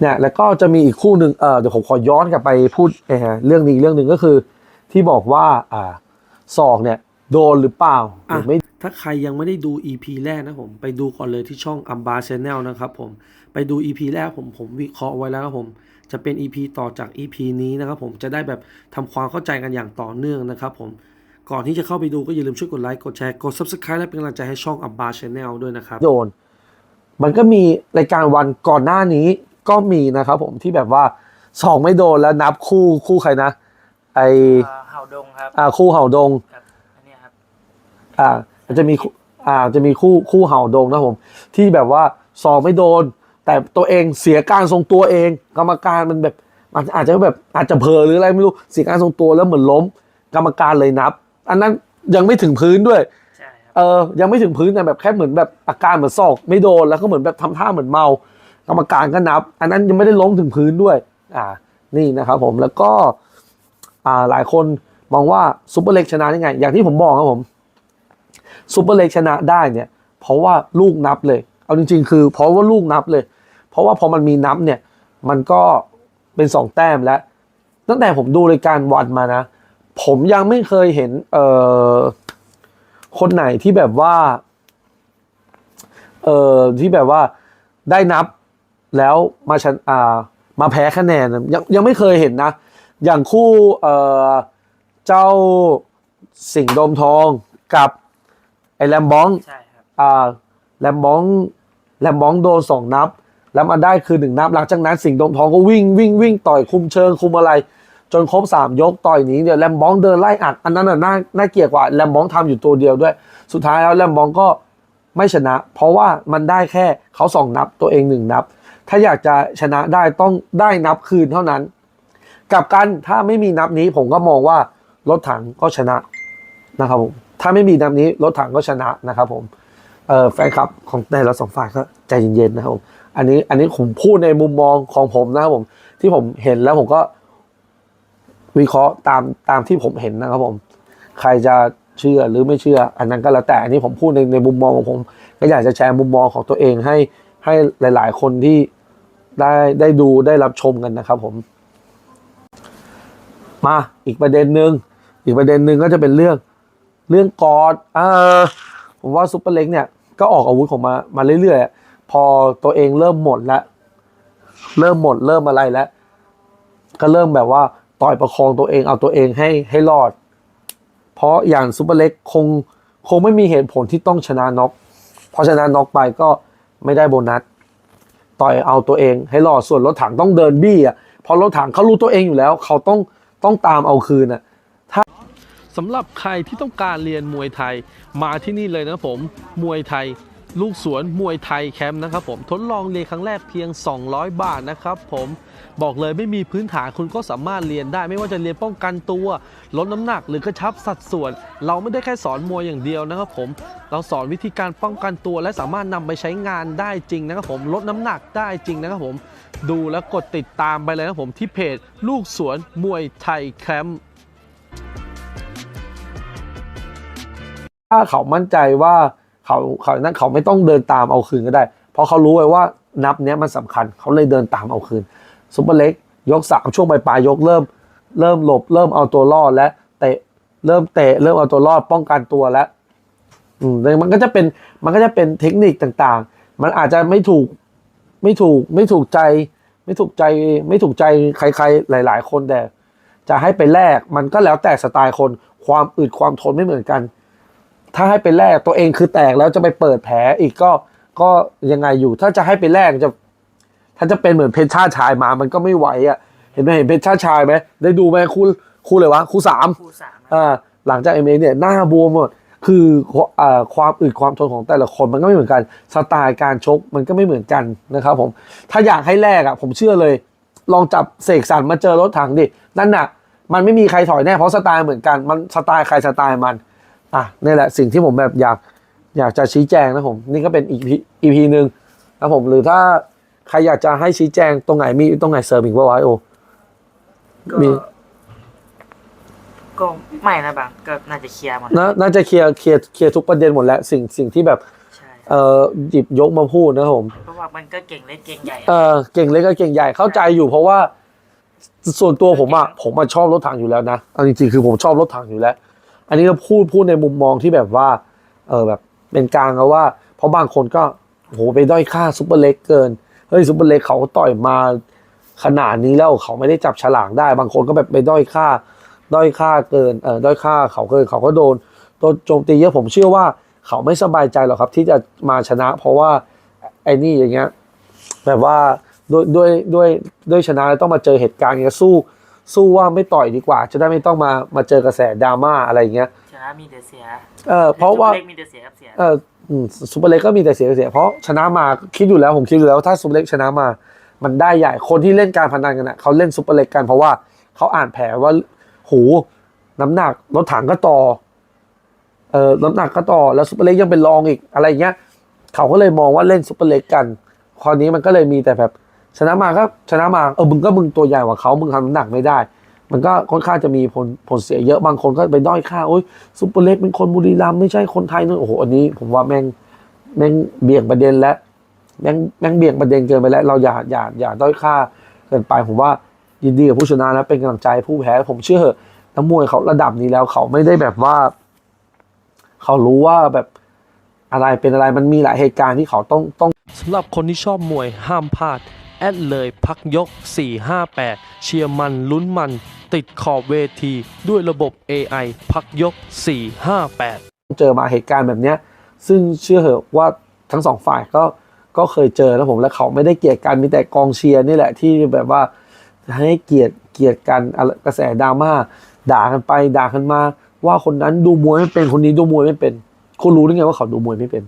เนี่ยแล้วก็จะมีอีกคู่หนึ่งเออเดี๋ยวผมขอย้อนกลับไปพูดเอ่อเรื่องนี้อีกเรื่องหนึ่งก็คือ ที่บอกว่าอ่าศอกเนี่ยโดนหรือเปล่าหรือไม่ถ้าใครยังไม่ได้ดู EP แรกนะผม ไปดูก่อนเลยที่ช่องอัมบา Channel นะครับผม ไปดู EP แรกผมผมวิเคราะห์ไว้แล้วครับผม จะเป็น EP ต่อจาก EP นี้นะครับผมจะได้แบบทำความเข้าใจกันอย่างต่อเนื่องนะครับผม ก่อนที่จะเข้าไปดูก็อย่าลืมช่วยกดไลค์กดแชร์กด Subscribe และเป็นกำลังใจให้ช่องอัมบา Channel ด้วยนะครับโดน มันก็มีรายการวันก่อนหน้านี้ ก็มีนะครับผมที่แบบว่าสองไม่โดนแล้วนับคู่คู่ใครนะ ไอเอ่อเห่าดงครับอ่าคู่เห่าดงครับอันเนี้ยครับอ่ามันจะมีคู่อ่าจะมีคู่คู่เห่าดงนะผม ที่แบบว่าสองไม่โดน แต่ตัวเองเสียการทรงตัวเอง กรรมการมันแบบมันอาจจะแบบอาจจะเพลอหรืออะไรไม่รู้เสียการทรงตัวแล้วเหมือนล้ม กรรมการเลยนับ อันนั้นยังไม่ถึงพื้นด้วย ใช่ครับเออยังไม่ถึงพื้นแต่แบบแค่เหมือนแบบอาการเหมือนศอกไม่โดนแล้วก็เหมือนแบบทำท่าเหมือนเมา กรรมการก็นับ อันนั้นยังไม่ได้ล้มถึงพื้นด้วย อ่า นี่นะครับผมแล้วก็อ่าหลายคนมองว่าซูเปอร์เล็กชนะได้ไง อย่างที่ผมบอกครับผมซูเปอร์เล็กชนะได้เนี่ย เพราะว่าลูกนับเลย เอาจริง ๆ คือ เพราะว่าลูกนับเลย เพราะว่าพอมันมีนับเนี่ย มันก็เป็นสองแต้มแล้ว ตั้งแต่ผมดูรายการวันมานะ ผมยังไม่เคยเห็นเอ่อคนไหนที่แบบว่าเอ่อที่แบบว่าได้นับ แล้วมาชนะอ่ามาแพ้คะแนนนะยังยังไม่เคยเห็นนะ อย่างคู่เอ่อเจ้าสิงห์โดมทองกับไอ้แลมบ้องใช่ครับ อ่าแลมบ้องแลมบ้องโดนสองนับ แล้วมาได้คือหนึ่งนับหลังจากนั้นสิงห์โดมทองก็วิ่งวิ่งวิ่งต่อยคุมเชิงคุมอะไร จนครบสามยกต่อยหนีเดี๋ยวแลมบ้องเดินไล่อัดอันนั้นน่ะน่าน่าเกลียดกว่าแลมบ้องทำอยู่ตัวเดียวด้วย สุดท้ายแล้วแลมบ้องก็ไม่ชนะ เพราะว่ามันได้แค่เขาสองนับตัวเองหนึ่งนับ ถ้าอยากจะชนะได้ต้องได้นับคืนเท่านั้น กลับกันถ้าไม่มีนับนี้ผมก็มองว่ารถถังก็ชนะนะครับผมถ้าไม่มีนับนี้รถถังก็ชนะนะครับผมเอ่อแฟนคลับของแต่ละสองฝ่ายก็ใจเย็นๆนะครับผมอันนี้อันนี้ผมพูดในมุมมองของผมนะครับผมที่ผมเห็นแล้วผมก็วิเคราะห์ตามตามที่ผมเห็นนะครับผม ใครจะเชื่อหรือไม่เชื่อ อันนั้นก็แล้วแต่อันนี้ผมพูดในในมุมมองของผม ก็อยากจะแชร์มุมมองของตัวเองให้ให้หลาย ๆ คนที่ ได้ได้ดูได้รับชมกันนะครับผม มาอีกประเด็นหนึ่งอีกประเด็นหนึ่งก็จะเป็นเรื่องเรื่องกอดอ่าผมว่าซุปเปอร์เล็กเนี่ยก็ออกอาวุธของมามาเรื่อยๆ พอตัวเองเริ่มหมดแล้ว เริ่มหมดเริ่มอะไรแล้ว ก็เริ่มแบบว่าต่อยประคองตัวเองเอาตัวเองให้ให้รอด เพราะอย่างซุปเปอร์เล็กคงคงไม่มีเหตุผลที่ต้องชนะน็อกเพราะชนะน็อกไปก็ไม่ได้โบนัส ต่อยเอาตัวเองให้รอดส่วนรถถังต้องเดินบี้อะเพราะรถถังเขารู้ตัวเองอยู่แล้ว เขาต้องต้องตามเอาคืนอะถ้าสำหรับใครที่ต้องการเรียนมวยไทยมาที่นี่เลยนะผมมวยไทย ลูกสวนมวยไทยแคมป์นะครับผมทดลองเรียนครั้งแรกเพียง 200 บาทนะครับผมบอกเลยไม่มีพื้นฐานคุณก็สามารถเรียนได้ ไม่ว่าจะเรียนป้องกันตัวลดน้ำหนักหรือกระชับสัดส่วน เราไม่ได้แค่สอนมวยอย่างเดียวนะครับผมเราสอนวิธีการป้องกันตัวและสามารถนำไปใช้งานได้จริงนะครับผมลดน้ำหนักได้จริงนะครับผมดูแล้วกดติดตามไปเลยนะครับผมที่เพจ ลูกสวนมวยไทยแคมป์ถ้าเขามั่นใจว่า เขาเขานั้นเขาไม่ต้องเดินตามเอาคืนก็ได้ เพราะเขารู้ไว้ว่านับเนี้ยมันสำคัญเขาเลยเดินตามเอาคืนซุปเปอร์เล็กยกสามช่วงปลายยกเริ่ม เริ่มหลบ เริ่มเอาตัวรอดและเตะเริ่มเตะเริ่มเอาตัวรอดป้องกันตัวแล้วอืมมันก็จะเป็นมันก็จะเป็นเทคนิคต่างๆ มันอาจจะไม่ถูกไม่ถูกไม่ถูกใจ ไม่ถูกใจไม่ถูกใจใคร ๆ หลาย ๆ คนแต่จะให้ไปแลกมันก็แล้วแต่สไตล์คนความอึดความทนไม่เหมือนกัน ถ้าให้ไปแลกตัวเองคือแตกแล้วจะไปเปิดแผลอีกก็ก็ยังไงอยู่ ถ้าจะให้ไปแลกจะ ถ้าจะเป็นเหมือนเพชรชาติชายมา มันก็ไม่ไหวอะ เห็นไหมเห็นเพชรชาติชายไหมได้ดูไหมคู่คู่เลยวะคู่สามคู่สามครับอ่าหลังจากเอ็มเอเนี่ยหน้าบวมหมดคืออ่าความอึดความทนของแต่ละคนมันก็ไม่เหมือนกันสไตล์การชกมันก็ไม่เหมือนกันนะครับผมถ้าอยากให้แลกอะ ผมเชื่อเลย ลองจับเสกสรรมาเจอรถถังดินั่นน่ะ มันไม่มีใครถอยแน่เพราะสไตล์เหมือนกันมันสไตล์ใครสไตล์มัน อะนี่แหละสิ่งที่ผมแบบอยากอยากจะชี้แจงนะผม นี่ก็เป็นอีพีอีพีหนึ่งนะผมหรือถ้าใครอยากจะให้ชี้แจงตรงไหนมีตรงไหนเสริมอีกว่าวะโอก็มีก็ไม่นะบางก็น่าจะเคลียร์หมดนาน่าจะเคลียร์เคลียร์เคลียร์ทุกประเด็นหมดแล้วสิ่งสิ่งที่แบบใช่เเอ่อหยิบยกมาพูดนะครับผมเพราะว่ามันก็เก่งเล็กเก่งใหญ่เออเก่งเล็กก็เก่งใหญ่เข้าใจอยู่เพราะว่าส่วนตัวผมอะผมมาชอบรถถังอยู่แล้วนะเอาจริงๆคือผมชอบรถถังอยู่แล้ว อันนี้เราพูดพูดในมุมมองที่แบบว่า เออแบบเป็นกลางเอาว่า เพราะบางคนก็โหไปด้อยค่าซุปเปอร์เล็กเกิน เฮ้ยซุปเปอร์เล็กเขาต่อยมาขนาดนี้แล้วเขาไม่ได้จับฉลากได้ บางคนก็แบบไปด้อยค่า ด้อยค่าเกิน เออด้อยค่าเขาเกินเขาก็โดนโดนโจมตีเยอะผมเชื่อว่าเขาไม่สบายใจหรอกครับ ที่จะมาชนะ เพราะว่าไอ้นี่อย่างเงี้ยแบบว่าด้วยด้วยด้วยด้วยชนะแล้วต้องมาเจอเหตุการณ์อย่างเงี้ยสู้ สู้ว่าไม่ต่อยดีกว่า จะได้ไม่ต้องมามาเจอกระแสดราม่าอะไรอย่างเงี้ยชนะมีแต่เสียเออเพราะว่าเล็กมีแต่เสียครับเสียเอออืมซูเปอร์เล็กก็มีแต่เสียเสีย เพราะชนะมาคิดอยู่แล้วผมคิดอยู่แล้วถ้าซูเปอร์เล็กชนะมา มันได้ใหญ่คนที่เล่นการพนันกันนะเขาเล่นซูเปอร์เล็กกันเพราะว่าเขาอ่านแผลว่าหูน้ำหนักรถถังก็ต่อเออน้ำหนักก็ต่อแล้วซูเปอร์เล็กยังเป็นรองอีกอะไรเงี้ยเขาก็เลยมองว่าเล่นซูเปอร์เล็กกันคราวนี้มันก็เลยมีแต่แบบ ชนะมาก็ชนะมาเออมึงก็มึงตัวใหญ่กว่าเขามึงทำน้ำหนักไม่ได้ มันก็ค่อนข้างจะมีผลผลเสียเยอะบางคนก็ไปด้อยค่าโอ้ยซุปเปอร์เล็กเป็นคนบุรีรัมย์ไม่ใช่คนไทยนู่นโอ้โหอันนี้ ผมว่าแม่งแม่งเบี่ยงประเด็นแล้วแม่งแม่งเบี่ยงประเด็นเกินไปแล้ว เราอย่าอย่าอย่าด้อยค่าเกินไปผมว่ายินดีกับผู้ชนะแล้วเป็นกำลังใจผู้แพ้ผมเชื่อนักมวยเขาระดับนี้แล้วเขาไม่ได้แบบว่า เขารู้ว่าแบบอะไรเป็นอะไรมันมีหลายเหตุการณ์ที่เขาต้องต้องสำหรับคนที่ชอบมวยห้ามพลาด แอดเลยพักยก 458 เชียร์มันลุ้นมัน ติดขอบเวที ด้วยระบบ AI พักยก 458 เจอมาเหตุการณ์แบบนี้ ซึ่งเชื่อเหอะว่าทั้งสองฝ่ายก็ก็เคยเจอแล้วผมและเขาไม่ได้เกลียดกันมีแต่กองเชียร์นี่แหละที่แบบว่าให้เกลียดเกลียดกันกระแสดราม่าด่ากันไปด่ากันมา ว่าคนนั้นดูมวยไม่เป็นคนนี้ดูมวยไม่เป็น คุณรู้ได้ไงว่าเขาดูมวยไม่เป็น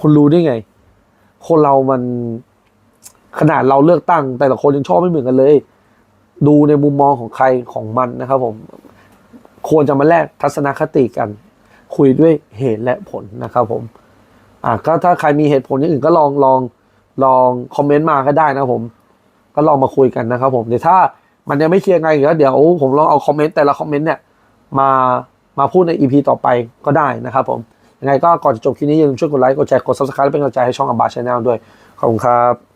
คุณรู้ได้ไง คนเรามัน ขนาดเราเลือกตั้ง แต่ละคนยังชอบไม่เหมือนกันเลย ดูในมุมมองของใครของมันนะครับผม ควรจะมาแลกทัศนคติกัน คุยด้วยเหตุและผลนะครับผม อ่าก็ถ้าใครมีเหตุผลอย่างอื่นก็ลองลองลองคอมเมนต์มาก็ได้นะผม ก็ลองมาคุยกันนะครับผมเดี๋ยวถ้ามันยังไม่เคลียร์ไงก็เดี๋ยวผมลองเอาคอมเมนต์แต่ละคอมเมนต์เนี่ยมามาพูดในอีพีต่อไปก็ได้นะครับผมยังไงก็ก่อนจะจบคลิปนี้อย่าลืมช่วยกดไลค์ กดแชร์ กด subscribe และเป็นกำลังใจให้ช่องอัมบาชแนลด้วย ขอบคุณครับ